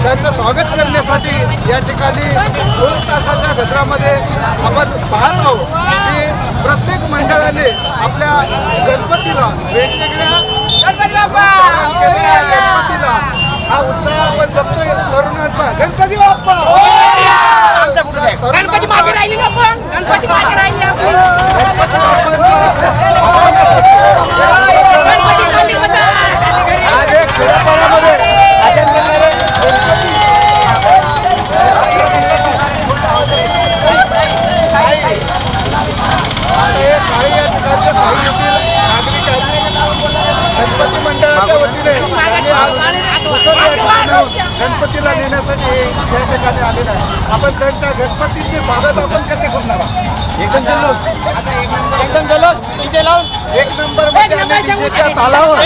त्यासाठी या ठिकाणी दोन तासाच्या गजरामध्ये आपण पाहत आहोत की प्रत्येक मंडळाने आपल्या गणपतीला वेगवेगळ्या गणपतीला हा उत्साह गणपतीला नेण्यासाठी या ठिकाणी आलेलं आहे. आपण त्यांच्या गणपतीचे स्वागत आपण कसे करणार आहोत? एकदम जल्लोष. एकदम जल्लोष. डीजे लावून. एक नंबरमध्ये आम्ही डीजेच्या तालावर.